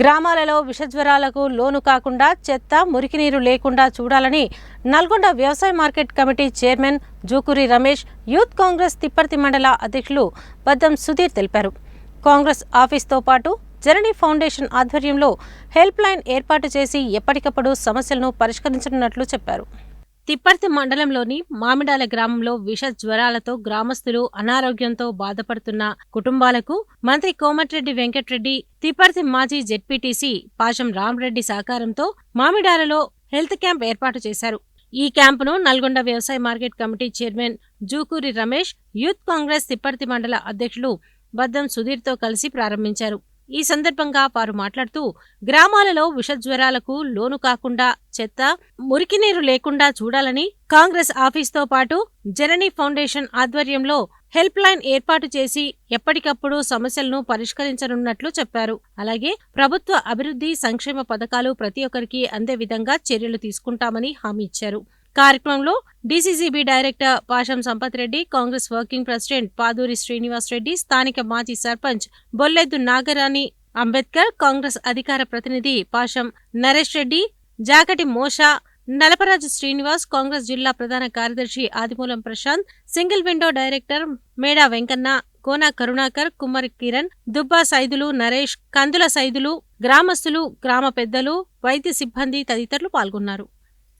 గ్రామాలలో విషజ్వరాలకు లోను కాకుండా చెత్త మురికినీరు లేకుండా చూడాలని నల్గొండ వ్యవసాయ market committee chairman Jukuri Ramesh youth Congress Tipparthi మండల అధ్యక్షులు బద్దం సుధీర్ తెలిపారు. కాంగ్రెస్ ఆఫీస్తో పాటు జరణి ఫౌండేషన్ ఆధ్వర్యంలో హెల్ప్ లైన్ ఏర్పాటు చేసి ఎప్పటికప్పుడు సమస్యలను పరిష్కరించనున్నట్లు చెప్పారు. తిప్పర్తి మండలంలోని మామిడాల గ్రామంలో విష జ్వరాలతో గ్రామస్తులు అనారోగ్యంతో బాధపడుతున్న కుటుంబాలకు మంత్రి కోమటిరెడ్డి వెంకటరెడ్డి తిప్పర్తి మాజీ జెడ్పీటీసీ పాశం రామరెడ్డి సహకారంతో మామిడాలలో హెల్త్ క్యాంప్ ఏర్పాటు చేశారు. ఈ క్యాంపును నల్గొండ వ్యవసాయ market committee chairman Jukuri Ramesh youth Congress Tipparthi మండల అధ్యక్షులు బద్దం సుధీర్తో కలిసి ప్రారంభించారు. ఈ సందర్భంగా వారు మాట్లాడుతూ గ్రామాలలో విషజ్వరాలకు లోను కాకుండా చెత్త మురికినీరు లేకుండా చూడాలని కాంగ్రెస్ ఆఫీస్తో పాటు జననీ ఫౌండేషన్ ఆధ్వర్యంలో హెల్ప్ లైన్ ఏర్పాటు చేసి ఎప్పటికప్పుడు సమస్యలను పరిష్కరించనున్నట్లు చెప్పారు. అలాగే ప్రభుత్వ అభివృద్ధి సంక్షేమ పథకాలు ప్రతి ఒక్కరికి అందే విధంగా చర్యలు తీసుకుంటామని హామీ ఇచ్చారు. కార్యక్రమంలో DCCB director Pasham Sampath Reddy Congress working president Paduri Srinivas Reddy స్థానిక మాజీ సర్పంచ్ బొల్లెద్దు నాగరాణి అంబేద్కర్ కాంగ్రెస్ అధికార ప్రతినిధి పాషం నరేష్ రెడ్డి జాకటి మోషా నలపరాజు శ్రీనివాస్ కాంగ్రెస్ జిల్లా ప్రధాన కార్యదర్శి Adimulam Prashant single window director Meda Venkanna Kona Karunakar Kumar Kiran Dubba Saidulu Naresh Kandula Saidulu గ్రామస్తులు గ్రామ పెద్దలు వైద్య సిబ్బంది తదితరులు పాల్గొన్నారు.